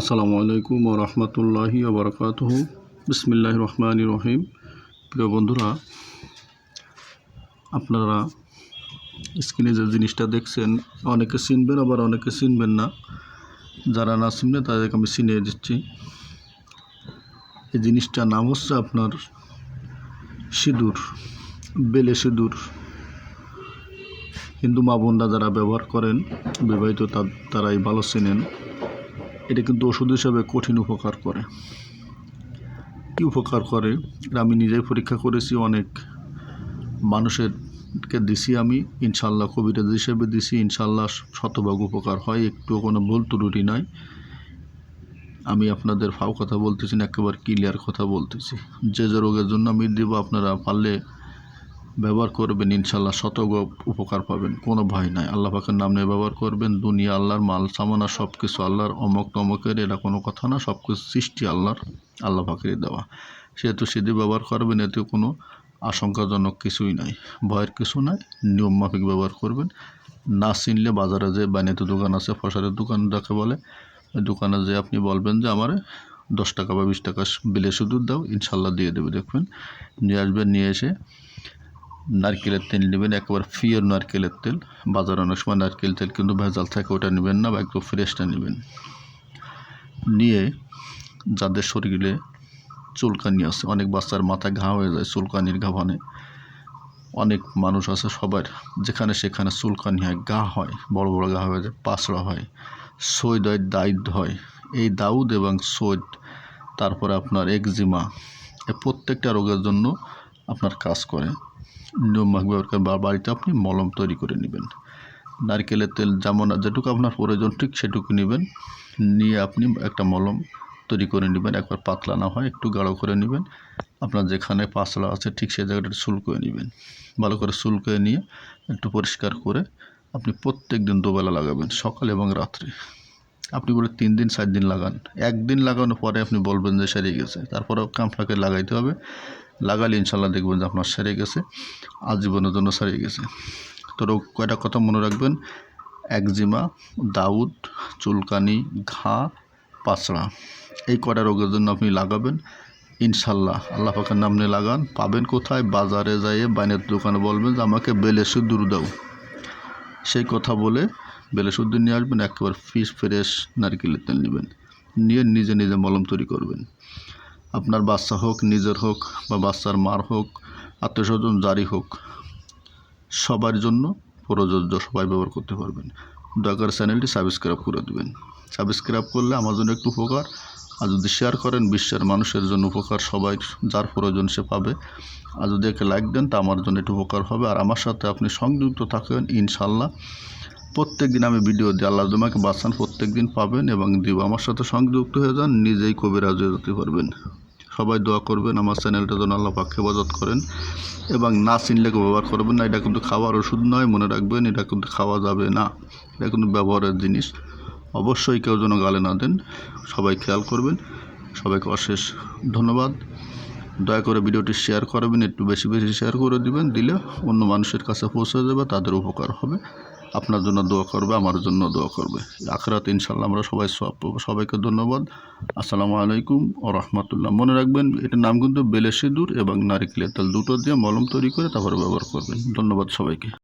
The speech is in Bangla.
আসসালামু আলাইকুম ও রহমতুল্লাহি ওবরকাতহ বিসমিল্লাহ রহমান রহিম। প্রিয় বন্ধুরা, আপনারা স্ক্রিনে যে জিনিসটা দেখছেন, অনেকে চিনবেন, আবার অনেকে চিনবেন না। যারা না চিনবে, তাদেরকে আমি চিনিয়ে দিচ্ছি। এই জিনিসটার নাম হচ্ছে আপনার সিঁদুর, বেলে সিঁদুর। হিন্দু মা বোনরা যারা ব্যবহার করেন, বিবাহিত তারাই ভালো চেনেন। এটা কিন্তু ওষুধ হিসাবে কঠিন উপকার করে। কী উপকার করে? আমি নিজেই পরীক্ষা করেছি, অনেক মানুষেরকে দিছি আমি। ইনশাল্লাহ কবিরাজ হিসেবে দিছি ইনশাল্লাহ শতভাগ উপকার হয় একটু কোনো ভুল ত্রুটি নাই। আমি আপনাদের ফাও কথা বলতেছি না, একেবারে ক্লিয়ার কথা বলতেছি। যে যে রোগের জন্য আমি দেবো, আপনারা পারলে ব্যবহার করবেন, ইনশাল্লাহ শতগ উপকার পাবেন, কোনো ভয় নাই। আল্লাহ পাকের নাম নিয়ে ব্যবহার করবেন, দুনিয়া আল্লাহর মাল, সামানা সব কিছু আল্লাহর অমক তমকের এটা কোনো কথা না সব কিছু সৃষ্টি আল্লাহর, আল্লাহ পাকেরই দেওয়া। সেহেতু সেদি ব্যবহার করবেন, এতে কোনো আশঙ্কাজনক কিছুই নাই। ভয়ের কিছু নাই, নিয়ম মাফিক ব্যবহার করবেন। না চিনলে বাজারে যে বানিয়াতে দোকান আছে, ফসলের দোকান যাকে বলে, ওই দোকানে যে আপনি বলবেন যে, আমার দশ টাকা বা বিশ টাকা বিলে শুধু দাও, ইনশাল্লাহ দিয়ে দেবে। দেখবেন, নিয়ে আসবেন, নিয়ে এসে নারকেলের তেল নেবেন, একেবারে ফিয়ের নারকেলের তেল। বাজারে অনেক সময় নারকেল তেল কিন্তু ভেজাল থাকে, ওটা নেবেন না বা একটু ফ্রেশটা নেবেন। নিয়ে যাদের শরীরে চুলকানি আছে, অনেক বাচ্চার মাথায় ঘা হয়ে যায় চুলকানির ঘাভানে অনেক মানুষ আছে সবার, যেখানে সেখানে চুলকানি হয় গা হয়, বড় বড় গা হয়ে যায়, পাঁচড়া হয় সৈদ হয় দায়িত্ব হয়। এই দাউদ এবং সৈদ তারপরে আপনার একজিমা এই প্রত্যেকটা রোগের জন্য আপনার কাজ করে। নিয়ম ব্যবহার বা বাড়িতে আপনি মলম তৈরি করে নেবেন। নারকেলের তেল যেমন যেটুকু আপনার প্রয়োজন ঠিক সেটুকু নেবেন। নিয়ে আপনি একটা মলম তৈরি করে নেবেন। একবার পাতলা না হয়, একটু গাঢ় করে নেবেন। আপনার যেখানে পাতলা আছে ঠিক সেই জায়গাটা চুল করে নেবেন। ভালো করে চুল করে নিয়ে একটু পরিষ্কার করে আপনি প্রত্যেক দিন দুবেলা লাগাবেন, সকাল এবং রাত্রে। আপনি বলে তিন দিন, চার দিন লাগান। একদিন লাগানোর পরে আপনি বলবেন যে সেরে গেছে। তারপরেও কামফাকে লাগাইতে হবে। লাগালে ইনশাল্লাহ দেখবেন যে আপনার সেরে গেছে, আজীবনের জন্য সেরে গেছে। তো রোগ, কয়টা কথা মনে রাখবেন? একজিমা, দাউদ, চুলকানি, ঘা, পাঁচড়া। এই কয়টা রোগের জন্য আপনি লাগাবেন। ইনশাল্লাহ আল্লাহ পাকের নাম নিয়ে লাগান। পাবেন কোথায়? বাজারে যাইয়ে বাইনের দোকানে বলবেন যে, আমাকে বেলে সিঁদুর দাও। সেই কথা বলে বেলে সিঁদুর নিয়ে আসবেন, একেবারে ফিস ফ্রেশ নারকেলের তেল নেবেন। নিয়ে নিজে নিজে মলম তৈরি করবেন। আপনার বাচ্চা হোক, নিজের হোক বা বাচ্চার মার হোক আত্মীয় স্বজন জারি হোক, সবার জন্য প্রযোজ্য, সবাই ব্যবহার করতে পারবেন। দয়া করে চ্যানেলটি সাবস্ক্রাইব করে দেবেন। সাবস্ক্রাইব করলে আমার জন্য একটু উপকার। আর যদি শেয়ার করেন, বিশ্বের মানুষের জন্য উপকার, সবাই যার প্রয়োজন সে পাবে। আর যদি একে লাইক দেন, তা আমার জন্য একটু উপকার হবে। আর আমার সাথে আপনি সংযুক্ত থাকেন ইনশাল্লাহ প্রত্যেক দিন আমি ভিডিও দিই। আল্লাহ তোমাকে বাঁচান প্রত্যেক দিন পাবেন এবং দিব। আমার সাথে সংযুক্ত হয়ে যান, নিজেই কবিরাজ হয়ে যেতে পারবেন। সবাই দোয়া করবেন, আমার চ্যানেলটা যেন আল্লাহ পাক হেফাজত করেন এবং না চিনলে কেউ ব্যবহার করবেন না। এটা কিন্তু খাওয়ার ওষুধ নয়, মনে রাখবেন, এটা কিন্তু খাওয়া যাবে না। এটা কিন্তু ব্যবহারের জিনিস। অবশ্যই কেউ যেন গালে না দেন, সবাই খেয়াল করবেন। সবাইকে অশেষ ধন্যবাদ। দয়া করে ভিডিওটি শেয়ার করবেন, একটু বেশি বেশি শেয়ার করে দিবেন, দিলে অন্য মানুষের কাছে পৌঁছে যাবে, তাদের উপকার হবে। আপনার জন্য দোয়া করবে, আমার জন্য দোয়া করবে। আখরাত ইনশাল্লাহ আমরা সবাই সব সবাইকে ধন্যবাদ। আসসালামু আলাইকুম ও রহমতুল্লাহ। মনে রাখবেন, এটার নাম কিন্তু বেলে সিঁদুর এবং নারিকেলের তেল দুটো দিয়ে মলম তৈরি করে তারপরে ব্যবহার করবেন। ধন্যবাদ সবাইকে।